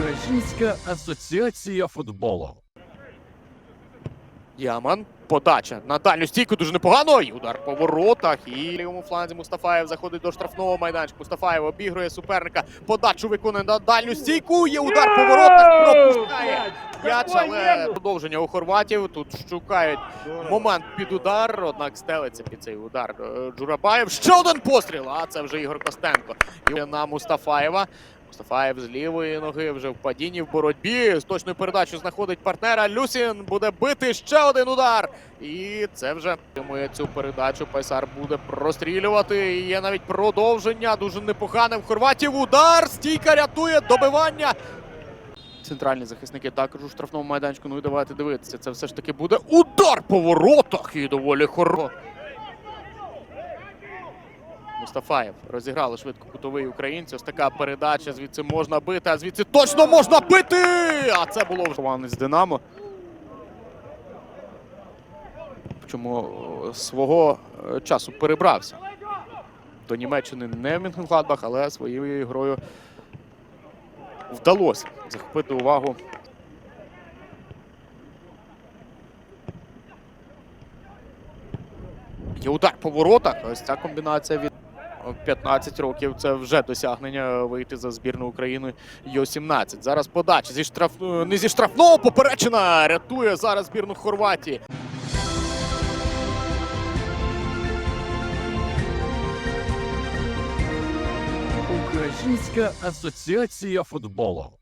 Українська асоціація футболу. Яман. Подача на дальню стійку дуже непогано. І удар по воротах. І лівому фланзі Мустафаєв заходить до штрафного майданчика. Мустафаєв обігрує суперника. Подачу виконує на дальню стійку. Є удар по воротах. Пропускає м'яч, але продовження у хорватів. Тут шукають момент під удар. Однак стелиться під цей удар е, Джурабаєв. Ще один постріл. А це вже Ігор Костенко. І на Мустафаєва. Мустафаєв з лівої ноги вже в падінні в боротьбі. З точною передачею знаходить партнера. Люсін буде бити ще один удар. І це вже отримує цю передачу. Пайсар буде прострілювати. І є навіть продовження. Дуже непогане в Хорватів. Удар. Стійка рятує добивання. Центральні захисники також у штрафному майданчику. Ну і давайте дивитися. Це все ж таки буде удар по воротах. І доволі хоро. Мустафаєв розіграли швидко кутовий українці. Ось така передача. Звідси можна бити, а звідси точно можна бити! А це було вже Ванець Динамо. Причому е, свого е, часу перебрався. До Німеччини не в Мюнхенгладбах, але своєю грою вдалося захопити увагу. Є удар по воротах. Ось ця комбінація від 15 років це вже досягнення вийти за збірну України Йо-17. Зараз подача зі штраф... е, не зі штрафного поперечина рятує зараз збірну Хорватії. Українська асоціація футболу.